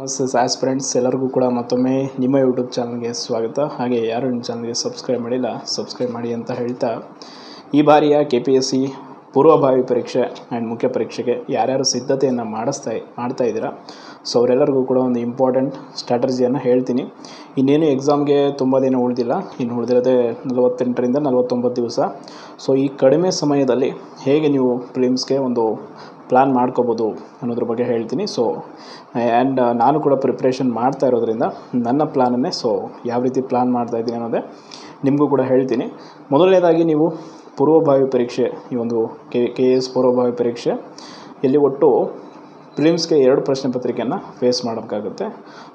ನಮಸ್ತೆ as friends, ಎಲ್ಲರಿಗೂ ಕೂಡ ಮತ್ತೊಮ್ಮೆ ನಿಮ್ಮ ಯೂಟ್ಯೂಬ್ ಚಾನಲ್ಗೆ ಸ್ವಾಗತ. ಹಾಗೆ ಯಾರು ನಿಮ್ಮ ಚಾನಲ್ಗೆ ಸಬ್ಸ್ಕ್ರೈಬ್ ಮಾಡಿಲ್ಲ, ಸಬ್ಸ್ಕ್ರೈಬ್ ಮಾಡಿ ಅಂತ ಹೇಳ್ತಾ, ಈ ಬಾರಿಯ ಕೆ ಪಿ ಎಸ್ ಸಿ ಪೂರ್ವಭಾವಿ ಪರೀಕ್ಷೆ ಆ್ಯಂಡ್ ಮುಖ್ಯ ಪರೀಕ್ಷೆಗೆ ಯಾರ್ಯಾರು ಸಿದ್ಧತೆಯನ್ನು ಮಾಡಿಸ್ತಾ, ಮಾಡ್ತಾ ಇದ್ದೀರಾ, ಸೊ ಅವರೆಲ್ಲರಿಗೂ ಕೂಡ ಒಂದು ಇಂಪಾರ್ಟೆಂಟ್ ಸ್ಟ್ರಾಟಜಿಯನ್ನು ಹೇಳ್ತೀನಿ. ಇನ್ನೇನು ಎಕ್ಸಾಮ್ಗೆ ತುಂಬ ದಿನ ಉಳಿದಿಲ್ಲ, ಇನ್ನು ಉಳಿದಿರೋದೇ ನಲವತ್ತೆಂಟರಿಂದ ನಲವತ್ತೊಂಬತ್ತು ದಿವಸ. ಸೊ ಈ ಕಡಿಮೆ ಸಮಯದಲ್ಲಿ ಹೇಗೆ ನೀವು ಫಿಲಿಮ್ಸ್ಗೆ ಒಂದು ಪ್ಲ್ಯಾನ್ ಮಾಡ್ಕೋಬೋದು ಅನ್ನೋದ್ರ ಬಗ್ಗೆ ಹೇಳ್ತೀನಿ. ಸೊ ಆ್ಯಂಡ್ ನಾನು ಕೂಡ ಪ್ರಿಪ್ರೇಷನ್ ಮಾಡ್ತಾ ಇರೋದ್ರಿಂದ ನನ್ನ ಪ್ಲ್ಯಾನನ್ನೇ ಸೊ ಯಾವ ರೀತಿ ಪ್ಲ್ಯಾನ್ ಮಾಡ್ತಾ ಇದ್ದೀನಿ ಅನ್ನೋದೇ ನಿಮಗೂ ಕೂಡ ಹೇಳ್ತೀನಿ. ಮೊದಲನೇದಾಗಿ ನೀವು ಪೂರ್ವಭಾವಿ ಪರೀಕ್ಷೆ, ಈ ಒಂದು ಕೆ ಕೆ ಎಸ್ ಪೂರ್ವಭಾವಿ ಪರೀಕ್ಷೆ ಇಲ್ಲಿ ಒಟ್ಟು ಫಿಲಿಮ್ಸ್ಗೆ ಎರಡು ಪ್ರಶ್ನೆ ಪತ್ರಿಕೆಯನ್ನು ಫೇಸ್ ಮಾಡಬೇಕಾಗುತ್ತೆ.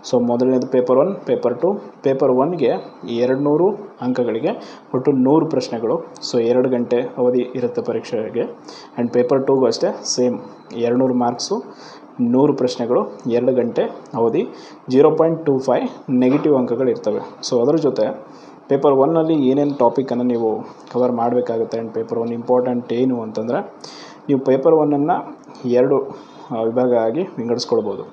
ಸೊ ಮೊದಲನೇದು paper one paper two paper ಒನ್ಗೆ ಎರಡು ನೂರು ಅಂಕಗಳಿಗೆ ಒಟ್ಟು ನೂರು ಪ್ರಶ್ನೆಗಳು. ಸೊ ಎರಡು ಗಂಟೆ ಅವಧಿ ಇರುತ್ತೆ ಪರೀಕ್ಷೆಗೆ. ಆ್ಯಂಡ್ ಪೇಪರ್ ಟೂಗೂ ಅಷ್ಟೇ ಸೇಮ್ ಎರಡು ನೂರು ಮಾರ್ಕ್ಸು ನೂರು ಪ್ರಶ್ನೆಗಳು, ಎರಡು ಗಂಟೆ ಅವಧಿ. Zero point two five negative ಅಂಕಗಳು ಇರ್ತವೆ. ಸೊ ಅದರ ಜೊತೆ ಪೇಪರ್ ಒನ್ನಲ್ಲಿ ಏನೇನು ಟಾಪಿಕನ್ನು ನೀವು ಕವರ್ ಮಾಡಬೇಕಾಗುತ್ತೆ? ಆ್ಯಂಡ್ ಪೇಪರ್ ಒನ್ ಇಂಪಾರ್ಟೆಂಟ್ ಏನು ಅಂತಂದರೆ, ನೀವು ಪೇಪರ್ ಒನ್ನನ್ನು ಎರಡು ವಿಭಾಗ ಆಗಿ ವಿಂಗಡಿಸ್ಕೊಳ್ಬೋದು.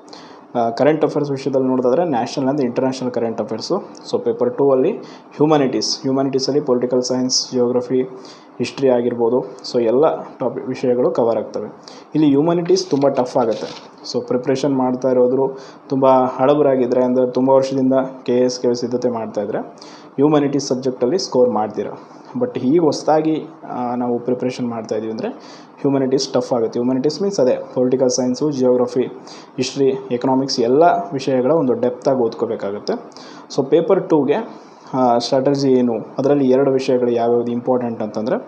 ಕರೆಂಟ್ ಅಫೇರ್ಸ್ ವಿಷಯದಲ್ಲಿ ನೋಡೋದಾದ್ರೆ national and international current affairs so paper two ಅಲ್ಲಿ ಹ್ಯೂಮ್ಯಾನಿಟೀಸ್ ಹ್ಯೂಮ್ಯಾನಿಟೀಸಲ್ಲಿ ಪೊಲಿಟಿಕಲ್ ಸೈನ್ಸ್ ಜಿಯೋಗ್ರಫಿ ಹಿಸ್ಟ್ರಿ ಆಗಿರ್ಬೋದು. ಸೊ ಎಲ್ಲ ಟಾಪಿಕ್ ವಿಷಯಗಳು ಕವರ್ ಆಗ್ತವೆ. ಇಲ್ಲಿ ಹ್ಯೂಮ್ಯಾನಿಟೀಸ್ ತುಂಬ ಟಫ್ ಆಗುತ್ತೆ. ಸೊ ಪ್ರಿಪ್ರೇಷನ್ ಮಾಡ್ತಾ ಇರೋದ್ರು ತುಂಬ ಹಳಬರಾಗಿದ್ದರೆ ಅಂದರೆ ತುಂಬ ವರ್ಷದಿಂದ ಕೆ ಎಸ್ ಕೆ ಸಿದ್ಧತೆ ಮಾಡ್ತಾಯಿದ್ರೆ ಹ್ಯೂಮ್ಯಾನಿಟೀಸ್ ಸಬ್ಜೆಕ್ಟಲ್ಲಿ ಸ್ಕೋರ್ ಮಾಡ್ತೀರಾ. ಬಟ್ ಈಗ ಹೊಸದಾಗಿ ನಾವು ಪ್ರಿಪ್ರೇಷನ್ ಮಾಡ್ತಾ ಇದೀವಿ ಅಂದರೆ ಹ್ಯೂಮನಿಟೀಸ್ ಟಫ್ ಆಗುತ್ತೆ. ಹ್ಯೂಮನಿಟೀಸ್ ಮೀನ್ಸ್ ಅದೇ political science geography history economics ಎಲ್ಲ ವಿಷಯಗಳ ಒಂದು ಡೆಪ್ತಾಗಿ ಓದ್ಕೋಬೇಕಾಗುತ್ತೆ. ಸೊ ಪೇಪರ್ ಟೂಗೆ ಸ್ಟ್ರಾಟಜಿ ಏನು? ಅದರಲ್ಲಿ ಎರಡು ವಿಷಯಗಳು ಯಾವ್ಯಾವ್ದು ಇಂಪಾರ್ಟೆಂಟ್ ಅಂತಂದರೆ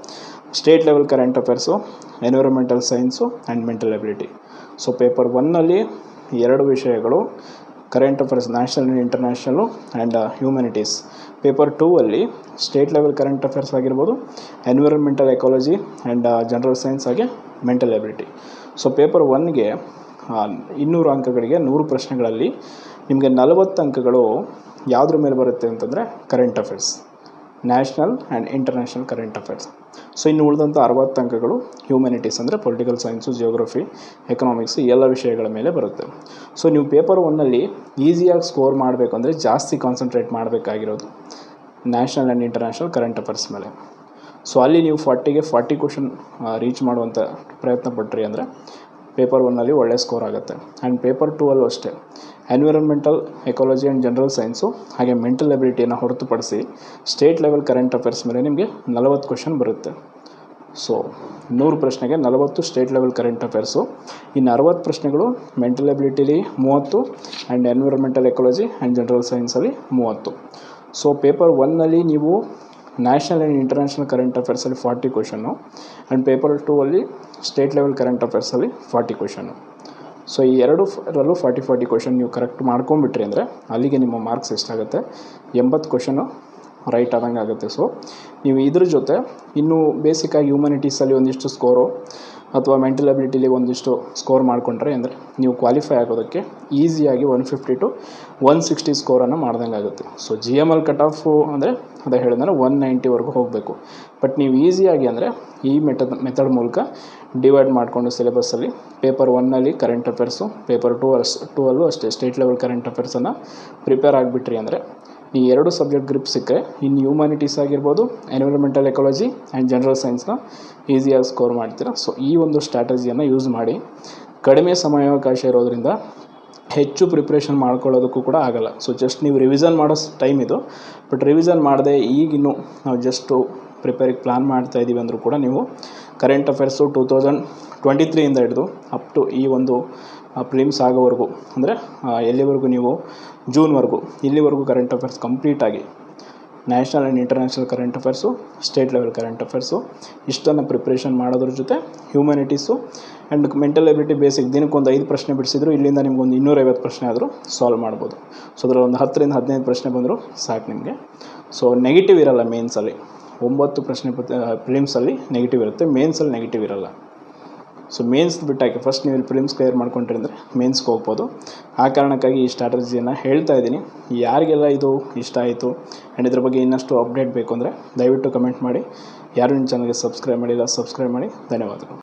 state level current affairs environmental science and mental ability so paper ಒನ್ನಲ್ಲಿ ಎರಡು ವಿಷಯಗಳು current affairs national and international and humanities paper two ಅಲ್ಲಿ ಸ್ಟೇಟ್ ಲೆವೆಲ್ ಕರೆಂಟ್ ಅಫೇರ್ಸ್ ಆಗಿರ್ಬೋದು environmental ecology and general science ಹಾಗೆ ಮೆಂಟಲ್ ಎಬಿಲಿಟಿ ಸೊ ಪೇಪರ್ ಒನ್ಗೆ ಇನ್ನೂರು ಅಂಕಗಳಿಗೆ ನೂರು ಪ್ರಶ್ನೆಗಳಲ್ಲಿ ನಿಮಗೆ ನಲವತ್ತು ಅಂಕಗಳು ಯಾವುದ್ರ ಮೇಲೆ ಬರುತ್ತೆ ಅಂತಂದರೆ current affairs national and international current affairs so ಇನ್ನು ಉಳಿದಂಥ ಅರವತ್ತು ಅಂಕಗಳು ಹ್ಯೂಮ್ಯಾನಿಟೀಸ್ ಅಂದರೆ ಪೊಲಿಟಿಕಲ್ ಸೈನ್ಸು ಜಿಯೋಗ್ರಫಿ ಎಕನಾಮಿಕ್ಸ್ ಎಲ್ಲ ವಿಷಯಗಳ ಮೇಲೆ ಬರುತ್ತೆ. ಸೊ ನೀವು ಪೇಪರ್ ಒನ್ನಲ್ಲಿ ಈಸಿಯಾಗಿ ಸ್ಕೋರ್ ಮಾಡಬೇಕು ಅಂದರೆ ಜಾಸ್ತಿ ಕಾನ್ಸಂಟ್ರೇಟ್ ಮಾಡಬೇಕಾಗಿರೋದು national and international current affairs ಮೇಲೆ. ಸೊ ಅಲ್ಲಿ ನೀವು ಫಾರ್ಟಿಗೆ ಫಾರ್ಟಿ ಕ್ವಶನ್ ರೀಚ್ ಮಾಡುವಂಥ ಪ್ರಯತ್ನ ಪಟ್ರಿ ಅಂದರೆ ಪೇಪರ್ ಒನ್ನಲ್ಲಿ ಒಳ್ಳೆ ಸ್ಕೋರ್ ಆಗುತ್ತೆ. ಆ್ಯಂಡ್ ಪೇಪರ್ ಟೂ ಅಲ್ಲೂ ಅಷ್ಟೇ. Environmental ecology and general science ಹಾಗೆ ಮೆಂಟಲ್ ಎಬಿಲಿಟಿಯನ್ನು ಹೊರತುಪಡಿಸಿ ಸ್ಟೇಟ್ ಲೆವೆಲ್ ಕರೆಂಟ್ ಅಫೇರ್ಸ್ ಮೇಲೆ ನಿಮಗೆ ನಲವತ್ತು ಕ್ವಶನ್ ಬರುತ್ತೆ. ಸೊ ನೂರು ಪ್ರಶ್ನೆಗೆ ನಲವತ್ತು ಸ್ಟೇಟ್ ಲೆವೆಲ್ ಕರೆಂಟ್ ಅಫೇರ್ಸು ಇನ್ನು ಅರವತ್ತು ಪ್ರಶ್ನೆಗಳು ಮೆಂಟಲ್ ಎಬಿಲಿಟಿಲಿ ಮೂವತ್ತು and environmental ecology and general ಸೈನ್ಸಲ್ಲಿ ಮೂವತ್ತು. ಸೊ ಪೇಪರ್ ಒನ್ನಲ್ಲಿ ನೀವು national and international current ಅಫೇರ್ಸಲ್ಲಿ forty question and paper two ಅಲ್ಲಿ ಸ್ಟೇಟ್ ಲೆವೆಲ್ ಕರೆಂಟ್ ಅಫೇರ್ಸಲ್ಲಿ ಫಾರ್ಟಿ ಕ್ವಶನು ಸೊ ಈ ಎರಡು ರಲ್ಲೂ ಫಾರ್ಟಿ ಫಾರ್ಟಿ ಕ್ವಶನ್ ನೀವು ಕರೆಕ್ಟ್ ಮಾಡ್ಕೊಂಬಿಟ್ರಿ ಅಂದರೆ ಅಲ್ಲಿಗೆ ನಿಮ್ಮ ಮಾರ್ಕ್ಸ್ ಎಷ್ಟಾಗುತ್ತೆ ಎಂಬತ್ತು ಕ್ವಶನು ರೈಟ್ ಆದಂಗೆ ಆಗುತ್ತೆ. ಸೊ ನೀವು ಇದ್ರ ಜೊತೆ ಇನ್ನೂ ಬೇಸಿಕ್ಕಾಗಿ ಹ್ಯೂಮನಿಟೀಸಲ್ಲಿ ಒಂದಿಷ್ಟು ಸ್ಕೋರು ಅಥವಾ ಮೆಂಟಲ್ ಅಬಿಲಿಟಿಲಿ ಒಂದಿಷ್ಟು ಸ್ಕೋರ್ ಮಾಡಿಕೊಂಡ್ರೆ ಅಂದರೆ ನೀವು ಕ್ವಾಲಿಫೈ ಆಗೋದಕ್ಕೆ ಈಸಿಯಾಗಿ one fifty to one sixty ಸ್ಕೋರನ್ನು ಮಾಡ್ದಂಗೆ ಆಗುತ್ತೆ. So G M L cut off ಅಂದರೆ ಅದೇ ಹೇಳಿದ್ರೆ ಒನ್ ನೈಂಟಿವರೆಗೂ ಹೋಗಬೇಕು. ಬಟ್ ನೀವು ಈಸಿಯಾಗಿ ಅಂದರೆ ಈ ಮೆಥಡ್ ಮೆಥಡ್ ಮೂಲಕ ಡಿವೈಡ್ ಮಾಡಿಕೊಂಡು ಸಿಲೆಬಸ್ಸಲ್ಲಿ ಪೇಪರ್ ಒನ್ನಲ್ಲಿ current affairs paper two as to ಅಲ್ಲೂ ಅಷ್ಟೇ ಸ್ಟೇಟ್ ಲೆವೆಲ್ ಕರೆಂಟ್ ಅಫೇರ್ಸನ್ನು ಪ್ರಿಪೇರ್ ಆಗಿಬಿಟ್ರಿ ಅಂದರೆ ಈ ಎರಡು ಸಬ್ಜೆಕ್ಟ್ ಗ್ರಿಪ್ ಸಿಕ್ಕರೆ ಇನ್ನು ಹ್ಯೂಮ್ಯಾನಿಟೀಸ್ ಆಗಿರ್ಬೋದು ಎನ್ವಿರಾನ್ಮೆಂಟಲ್ ಎಕಾಲಜಿ ಆ್ಯಂಡ್ ಜನರಲ್ ಸೈನ್ಸ್ನ ಈಸಿಯಾಗಿ ಸ್ಕೋರ್ ಮಾಡ್ತೀರಾ. ಸೊ ಈ ಒಂದು ಸ್ಟ್ರಾಟಜಿಯನ್ನು ಯೂಸ್ ಮಾಡಿ ಕಡಿಮೆ ಸಮಯಾವಕಾಶ ಇರೋದ್ರಿಂದ ಹೆಚ್ಚು ಪ್ರಿಪ್ರೇಷನ್ ಮಾಡ್ಕೊಳ್ಳೋದಕ್ಕೂ ಕೂಡ ಆಗಲ್ಲ. ಸೊ ಜಸ್ಟ್ ನೀವು ರಿವಿಸನ್ ಮಾಡೋ ಟೈಮ್ ಇದು. ಬಟ್ ರಿವಿಸನ್ ಮಾಡದೆ ಈಗಿನ್ನು ನಾವು ಜಸ್ಟು ಪ್ರಿಪೇರಿಗೆ ಪ್ಲ್ಯಾನ್ ಮಾಡ್ತಾ ಇದ್ದೀವಿ ಅಂದರೂ ಕೂಡ ನೀವು current affairs two thousand twenty ತ್ರೀಯಿಂದ ಹಿಡಿದು ಅಪ್ ಟು ಈ ಒಂದು ಪ್ರಿಲಿಮ್ಸ್ ಆಗೋವರೆಗೂ. ಅಂದರೆ ಎಲ್ಲಿವರೆಗೂ ನೀವು ಜೂನ್ವರೆಗೂ ಇಲ್ಲಿವರೆಗೂ ಕರೆಂಟ್ ಅಫೇರ್ಸ್ ಕಂಪ್ಲೀಟಾಗಿ national and international current affairs, state level current affairs, ಇಷ್ಟನ್ನು ಪ್ರಿಪ್ರೇಷನ್ ಮಾಡೋದ್ರ ಜೊತೆ humanities and mental ability basic ದಿನಕ್ಕೆ ಒಂದು ಐದು ಪ್ರಶ್ನೆ ಬಿಡಿಸಿದ್ರು, ಇಲ್ಲಿಂದ ನಿಮ್ಗೊಂದು ಇನ್ನೂರೈವತ್ತು ಪ್ರಶ್ನೆ ಆದರೂ ಸಾಲ್ವ್ ಮಾಡ್ಬೋದು. ಸೊ ಅದರಲ್ಲಿ ಒಂದು ಹತ್ತರಿಂದ ಹದಿನೈದು ಪ್ರಶ್ನೆ ಬಂದರೂ ಸಾಕು ನಿಮಗೆ. ಸೊ ನೆಗೆಟಿವ್ ಇರಲ್ಲ ಮೇನ್ಸಲ್ಲಿ ಒಂಬತ್ತು ಪ್ರಶ್ನೆ ಪ್ರಿಲಿಮ್ಸಲ್ಲಿ ನೆಗೆಟಿವ್ ಇರುತ್ತೆ ಮೇನ್ಸಲ್ಲಿ ನೆಗೆಟಿವ್ ಇರಲ್ಲ. ಸೊ ಮೇನ್ಸ್ ಬಿಟ್ಟಾಕಿ ಫಸ್ಟ್ ನೀವು ಇಲ್ಲಿ ಪ್ರಿಲಿಮ್ಸ್ ಕ್ಲಿಯರ್ ಮಾಡ್ಕೊಂಡ್ರೆ ಅಂದರೆ ಮೇನ್ಸ್ಗೆ ಹೋಗ್ಬೋದು. ಆ ಕಾರಣಕ್ಕಾಗಿ ಈ ಸ್ಟ್ರಾಟಜಿಯನ್ನು ಹೇಳ್ತಾ ಇದ್ದೀನಿ. ಯಾರಿಗೆಲ್ಲ ಇದು ಇಷ್ಟ ಆಯಿತು ಆ್ಯಂಡ್ ಇದ್ರ ಬಗ್ಗೆ ಇನ್ನಷ್ಟು ಅಪ್ಡೇಟ್ ಬೇಕು ಅಂದರೆ ದಯವಿಟ್ಟು ಕಮೆಂಟ್ ಮಾಡಿ. ಯಾರು ನಿಮ್ಮ ಚಾನಲ್ಗೆ ಸಬ್ಸ್ಕ್ರೈಬ್ ಮಾಡಿಲ್ಲ ಸಬ್ಸ್ಕ್ರೈಬ್ ಮಾಡಿ. ಧನ್ಯವಾದಗಳು.